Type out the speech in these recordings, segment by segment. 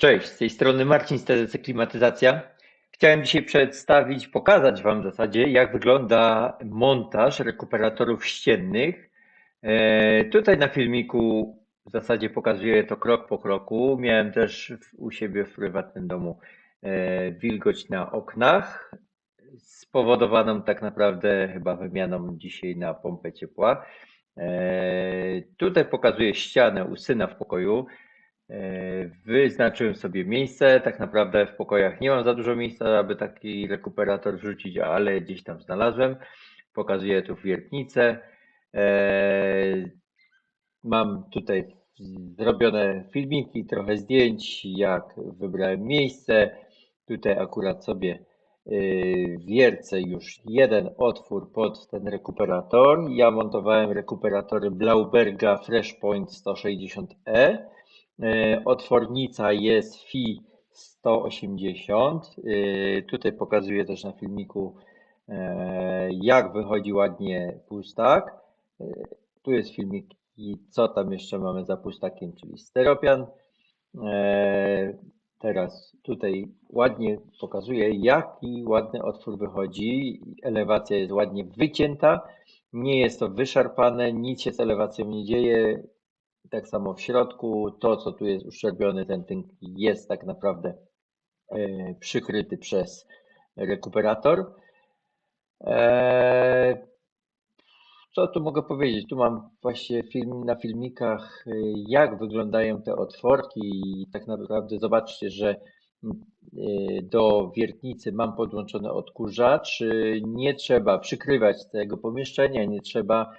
Cześć, z tej strony Marcin z TDC Klimatyzacja. Chciałem dzisiaj przedstawić, pokazać Wam w zasadzie, jak wygląda montaż rekuperatorów ściennych. E, tutaj na filmiku w zasadzie pokazuję to krok po kroku. Miałem też u siebie w prywatnym domu e, wilgoć na oknach, spowodowaną tak naprawdę chyba wymianą dzisiaj na pompę ciepła. E, tutaj pokazuję ścianę u syna w pokoju. E, wyznaczyłem sobie miejsce. Tak naprawdę w pokojach nie mam za dużo miejsca, aby taki rekuperator wrzucić, ale gdzieś tam znalazłem. Pokazuję tu wiertnicę. E, mam tutaj zrobione filmiki, trochę zdjęć, jak wybrałem miejsce. Tutaj akurat sobie e, wiercę już jeden otwór pod ten rekuperator. Ja montowałem rekuperatory Blauberga Freshpoint 160E. E, otwornica jest FI 180. E, tutaj pokazuję też na filmiku, e, jak wychodzi ładnie pustak. Tu jest filmik i co tam jeszcze mamy za pustakiem, czyli steropian. Teraz tutaj ładnie pokazuję, jaki ładny otwór wychodzi. Elewacja jest ładnie wycięta. Nie jest to wyszarpane, nic się z elewacją nie dzieje. Tak samo w środku, to co tu jest uszczerbiony, ten tynk jest tak naprawdę e, przykryty przez rekuperator. E, co tu mogę powiedzieć? Tu mam właśnie film na filmikach, e, jak wyglądają te otworki i tak naprawdę zobaczcie, że do wiertnicy mam podłączony odkurzacz. Nie trzeba przykrywać tego pomieszczenia, nie trzeba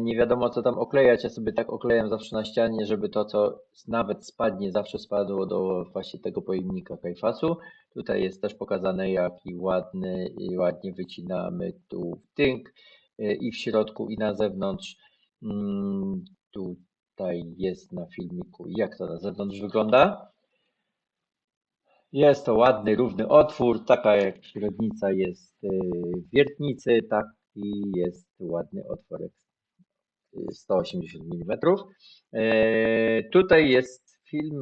nie wiadomo co tam oklejać. Ja sobie tak oklejam zawsze na ścianie, żeby to, co nawet spadnie, zawsze spadło do właśnie tego pojemnika kajfasu. Tutaj jest też pokazane, jaki ładny i ładnie wycinamy tu tynk e, i w środku, i na zewnątrz. Mm, tutaj jest na filmiku, jak to na zewnątrz wygląda. Jest to ładny, równy otwór, taka jak średnica jest e, w wiertnicy, taki jest ładny otworek 180 mm. E, tutaj jest film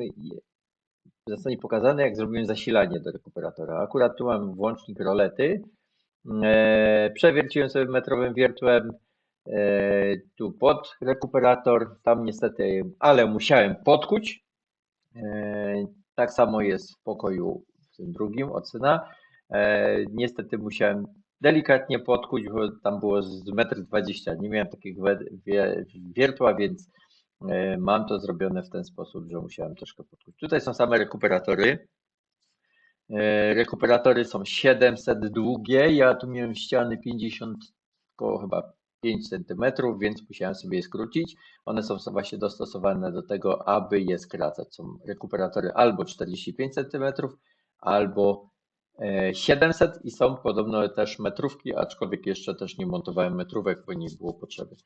w zasadzie pokazany, jak zrobiłem zasilanie do rekuperatora. Akurat tu mam włącznik rolety. E, przewierciłem sobie metrowym wiertłem e, tu pod rekuperator, tam niestety, ale musiałem podkuć. Tak samo jest w pokoju w tym drugim od syna. Niestety musiałem delikatnie podkuć, bo tam było z 1,20 m. Nie miałem takiego wiertła, więc e, mam to zrobione w ten sposób, że musiałem troszkę podkuć. Tutaj są same rekuperatory. E, rekuperatory są 700 długie. Ja tu miałem ściany 50, koło chyba 5 cm, więc musiałem sobie je skrócić. One są właśnie dostosowane do tego, aby je skracać. Są rekuperatory albo 45 cm, albo 700 i są podobno też metrówki, aczkolwiek jeszcze też nie montowałem metrówek, bo nie było potrzeby.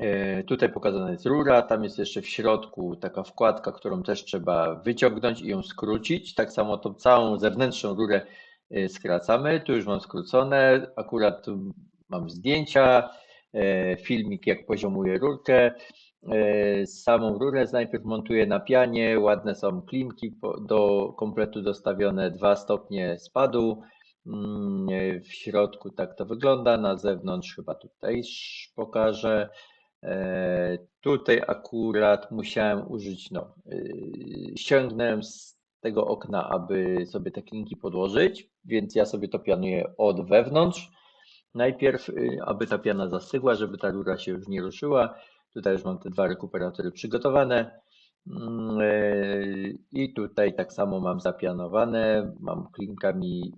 E, tutaj pokazana jest rura, tam jest jeszcze w środku taka wkładka, którą też trzeba wyciągnąć i ją skrócić. Tak samo tą całą zewnętrzną rurę e, skracamy. Tu już mam skrócone, akurat mam zdjęcia, e, filmik jak poziomuję rurkę. E, samą rurę najpierw montuję na pianie, ładne są klinki do kompletu dostawione, dwa stopnie spadu. Mm, w środku tak to wygląda, na zewnątrz chyba tutaj pokażę. E, tutaj akurat musiałem użyć, no, e, ściągnąłem z tego okna, aby sobie te klinki podłożyć, więc ja sobie to pianuję od wewnątrz. Najpierw, aby ta piana zastygła, żeby ta rura się już nie ruszyła. Tutaj już mam te dwa rekuperatory przygotowane. Mm, e, I tutaj tak samo mam zapianowane, mam klinkami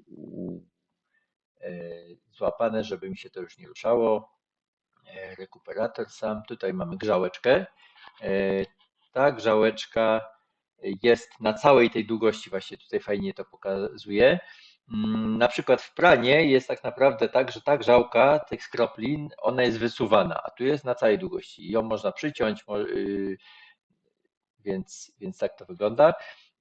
e, złapane, żeby mi się to już nie ruszało. E, rekuperator sam, tutaj mamy grzałeczkę. Ta grzałeczka jest na całej tej długości, właśnie tutaj fajnie to pokazuje. Mm, na przykład w pranie jest tak naprawdę tak, że ta grzałka tych skroplin, ona jest wysuwana, a tu jest na całej długości. Ją można przyciąć, y, więc, więc tak to wygląda.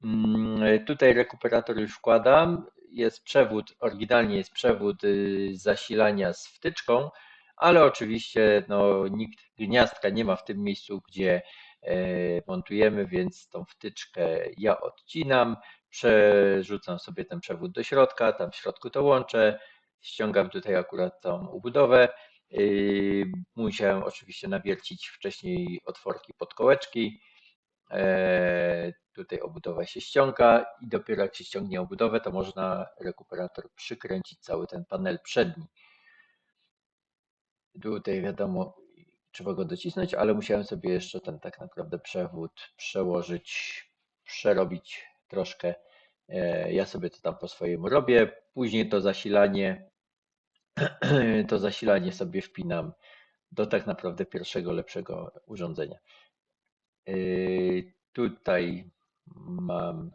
Mm, tutaj rekuperator już wkładam. Jest przewód, oryginalnie jest przewód y, zasilania z wtyczką, ale oczywiście no, nikt gniazdka nie ma w tym miejscu, gdzie montujemy, więc tą wtyczkę ja odcinam, przerzucam sobie ten przewód do środka, tam w środku to łączę, ściągam tutaj akurat tą ubudowę. Yy, Musiałem oczywiście nawiercić wcześniej otworki pod kołeczki. E, Tutaj obudowa się ściąga i dopiero jak się ściągnie obudowę, to można rekuperator przykręcić cały ten panel przedni. Tutaj wiadomo, trzeba go docisnąć, ale musiałem sobie jeszcze ten tak naprawdę przewód przełożyć, przerobić troszkę. E, Ja sobie to tam po swojemu robię. Później to zasilanie, to zasilanie sobie wpinam do tak naprawdę pierwszego lepszego urządzenia. Yy, Tutaj mam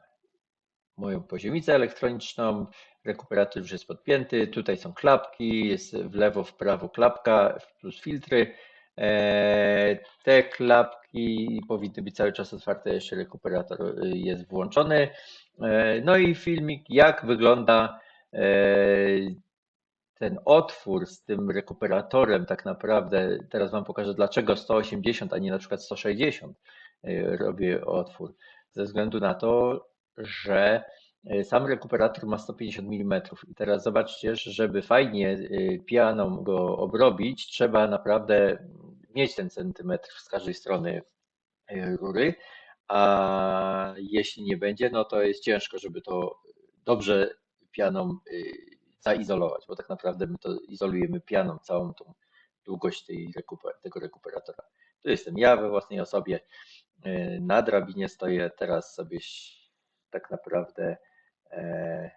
moją poziomicę elektroniczną, rekuperator już jest podpięty, tutaj są klapki, jest w lewo, w prawo klapka plus filtry. Eee, Te klapki powinny być cały czas otwarte, jeszcze rekuperator y, jest włączony. Eee, No i filmik, jak wygląda eee, ten otwór z tym rekuperatorem, tak naprawdę, teraz Wam pokażę dlaczego 180, a nie na przykład 160 y, robię otwór. Ze względu na to, że sam rekuperator ma 150 mm. I teraz zobaczcie, że żeby fajnie pianą go obrobić, trzeba naprawdę mieć ten centymetr z każdej strony rury, a jeśli nie będzie, no to jest ciężko, żeby to dobrze pianą y, zaizolować, bo tak naprawdę my to izolujemy pianą całą tą długość tej tego rekuperatora. Tu jestem ja we własnej osobie, y, na drabinie stoję, teraz sobie tak naprawdę e,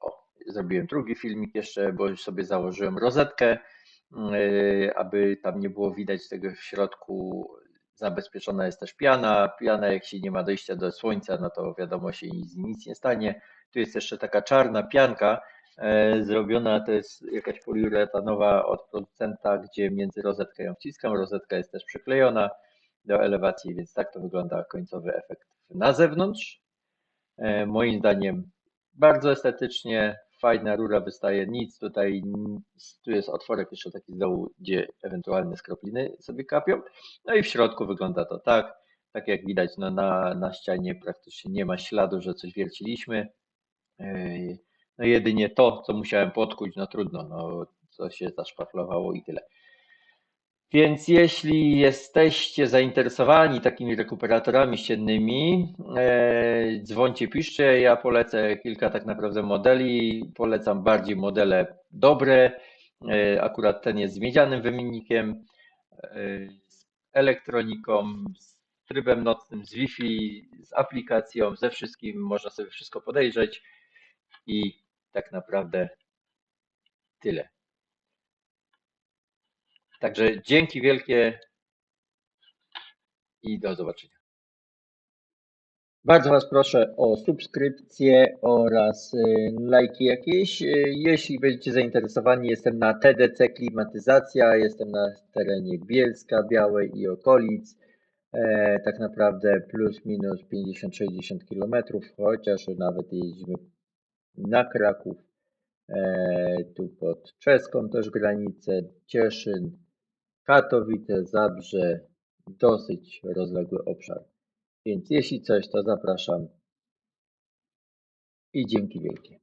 o, zrobiłem drugi filmik jeszcze, bo sobie założyłem rozetkę, aby tam nie było widać tego w środku. Zabezpieczona jest też piana. Piana, jak się nie ma dojścia do słońca, no to wiadomo się nic, nic nie stanie. Tu jest jeszcze taka czarna pianka e, zrobiona, to jest jakaś poliuretanowa od producenta, gdzie między rozetkę ją wciskam. Rozetka jest też przyklejona do elewacji, więc tak to wygląda końcowy efekt na zewnątrz. E, Moim zdaniem bardzo estetycznie, fajna rura wystaje, nic tutaj, tu jest otworek jeszcze taki z dołu, gdzie ewentualne skropliny sobie kapią. No i w środku wygląda to tak, tak jak widać no na, na ścianie praktycznie nie ma śladu, że coś wierciliśmy. Yy, No jedynie to, co musiałem podkuć, no trudno, no co się zaszpachlowało i tyle. Więc jeśli jesteście zainteresowani takimi rekuperatorami ściennymi, e, dzwońcie, piszcie. Ja polecę kilka tak naprawdę modeli. Polecam bardziej modele dobre. E, akurat ten jest z miedzianym wymiennikiem, e, z elektroniką, z trybem nocnym, z Wi-Fi, z aplikacją, ze wszystkim. Można sobie wszystko podejrzeć i tak naprawdę tyle. Także dzięki wielkie i do zobaczenia. Bardzo Was proszę o subskrypcję oraz y, lajki jakieś. Y, Jeśli będziecie zainteresowani, jestem na TDC Klimatyzacja, jestem na terenie Bielska, Białej i okolic. E, tak naprawdę plus minus 50-60 km, chociaż nawet jeździmy na Kraków, e, tu pod czeską też granicę, Cieszyn, Katowice, Zabrze, dosyć rozległy obszar. Więc jeśli coś, to zapraszam i dzięki wielkie.